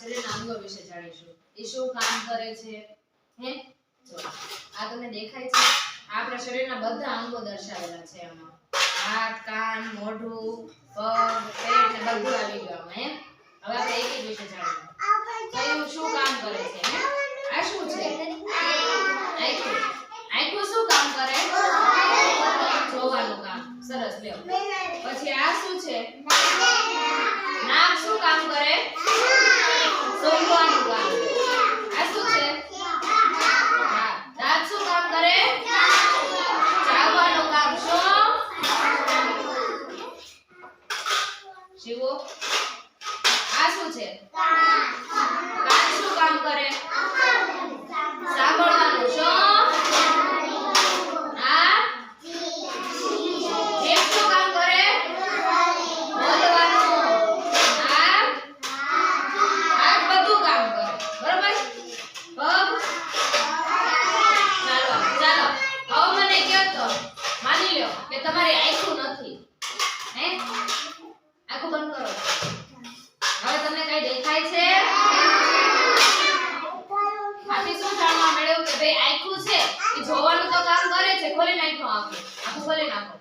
શરીરના અંગો વિશે જાણીશું. એ શું કામ કરે છે? હે? જો, આ તમને દેખાય છે. આપણા શરીરના બધા અંગો દર્શાવેલા છે આમાં. હાથ, કાન, મોઢું, પગ, પેટ ને બધું આવી ગયું આમાં હે હવે આપણે એક એક વિશે જાણીએ કયું શું કામ કરે છે, હે? આ શું છે? આંખું. આંખું શું કામ કરે? જોવાનું કામ. સરસ, લ્યો. પછી આ શું છે? નાક શું કામ કરે સૂંઘવાનું કામ આ શું છે હા દાંત શું કામ કરે ચાવવાનું કામ શું શિવો આ શું છે? કાન શું કામ કરે સાંભળવાનું શું આ જીભ શું કામ કરે બોલવાનું આ આ જ બધું કામ કરે બરોબર પગ ચાલો ચાલો હવે મને કહો તો માની લ્યો કે તમારી આંખું નથી હે આંખું બંધ કરો હવે તમને કઈ દેખાય છે આથી શું જાણવા મળ્યું કે ભાઈ આંખું છે એ જોવાનું તો કામ કરે છે નાખો. આંખું ખોલી નાખો.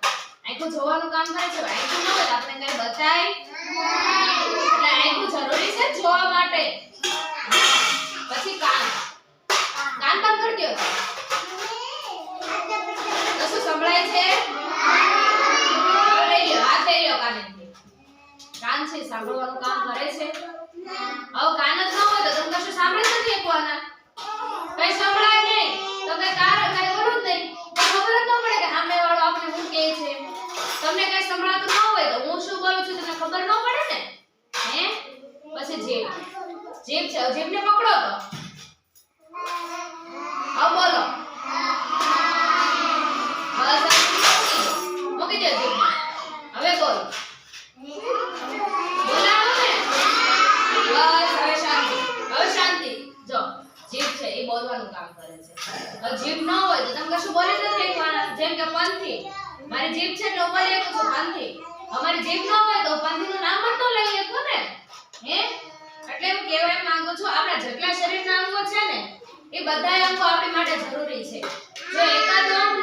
આંખું જોવાનું કામ કરે છે, આંખું ન હોય આપણે કઈ બતાય એટલે આંખું જરૂરી છે જોવા માટે. પછી કાન. કાન બંધ કરી દો તો સંભળાય છે? લઈ લ્યો હાથ કાનેથી કાન. છે, સાંભળવાનું કામ કરે છે. હવે કાન જ ન હોય તો તમે કશું સાંભળી જ નથી શકવાના કઈ સંભળાય નહીં તો કઈ કાર કઈ કરું જ નહીં તો ખબર જ ન પડે કે સામે વાળો આપણે શું કહે છે તમને કઈ સંભળાતું ન હોય તો હું શું બોલું છું તમને ખબર ન પડે ને હે પછી જીભ જીભ છે જીભને પકડો તો. હવે બોલો. બસ મૂકી દો. જીભને. હવે બોલો. બોલાવો ને. બસ, હવે શાંતિ. હવે શાંતિ. જો, જીભ છે, એ બોલવાનું કામ કરે છે. જીભ ન હોય તો તમે કશું બોલી નથી એકવાર જેમ કે પંથી. મારી જીભ છે એટલે હું બોલી છું, પંથી. અમારી જીભ ન હોય તો પંથીનું નામ જ ન લઈ શકું ને હે એટલે હું કહેવા માંગુ છું આપણા જેટલા શરીરના અંગો છે ને એ બધાય અંકો આપણી માટે જરૂરી છે. જો એકાદ અંગ